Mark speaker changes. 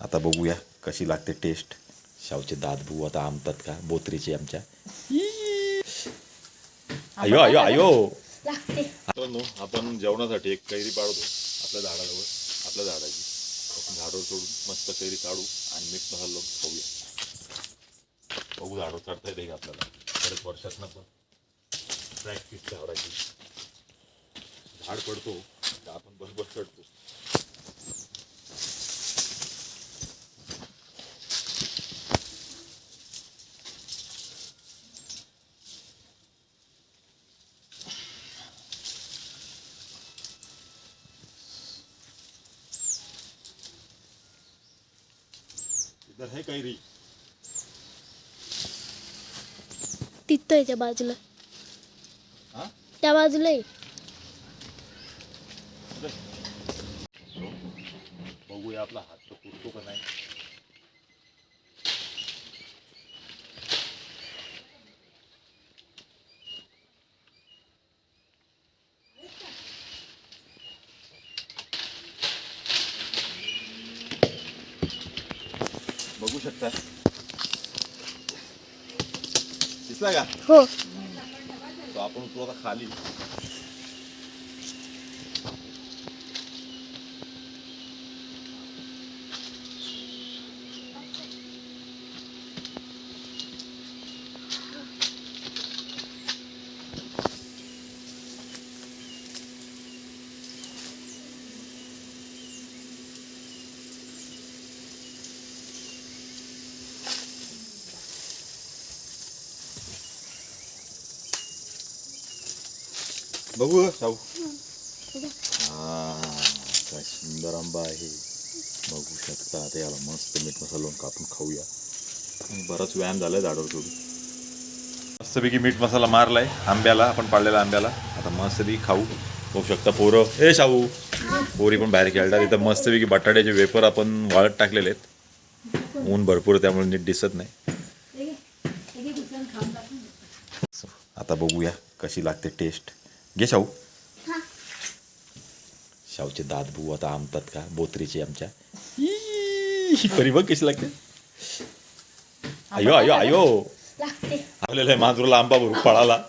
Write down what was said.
Speaker 1: आता बघूया कशी लागते टेस्ट शावचे दात बघू आता आमतात का? बोत्रीचे आमच्या. अयो अयो अयो.
Speaker 2: लागते?
Speaker 1: मित्रांनो आपण जेवणासाठी एक कैरी पाडतो. आपल्या झाडाजवळ आपल्या झाडाची. आपण झाडावर सोडून मस्त कैरी काढू आणि मीठ मसाला लावून खाऊया. बघू झाडावर चढता येते का आपल्याला. बरेच वर्षात पण प्रॅक्टिस झाडाची झाड पडतो तर आपण बरोबर चढतो. इधर है कैरी
Speaker 2: तिथं आहे त्या बाजूला.
Speaker 1: हा?
Speaker 2: त्या बाजूला आहे
Speaker 1: बघूया आपला हात तर पुरतो का नाही. बघू शकता. दिसला का?
Speaker 2: हो.
Speaker 1: तो आपण उतरू आता खाली. बघू हा काय सुंदर आंबा आहे बघू शकता आता याला मस्त मीठ मसाला लावून कापून खाऊया बराच व्यायाम झालाय झाडावर सोडून मस्तपैकी मीठ मसाला मारलाय आंब्याला आपण पाळलेल्या आंब्याला आता मस्तपैकी खाऊ बघू शकता पोरं ए शाहू पोरी पण बाहेर खेळतात इथं मस्तपैकी बटाट्याचे वेपर आपण वाळत टाकलेले आहेत ऊन भरपूर त्यामुळे नीट दिसत नाही आता बघूया कशी लागते टेस्ट घे शाहू. शाहूचे दात बघू आता आमतात का? बोत्रीचे आमच्या. परी बघ कशी लागते. अयो अयो अयो
Speaker 2: लागते.
Speaker 1: आपल्याला मांजरूला आंबा भरू पळाला.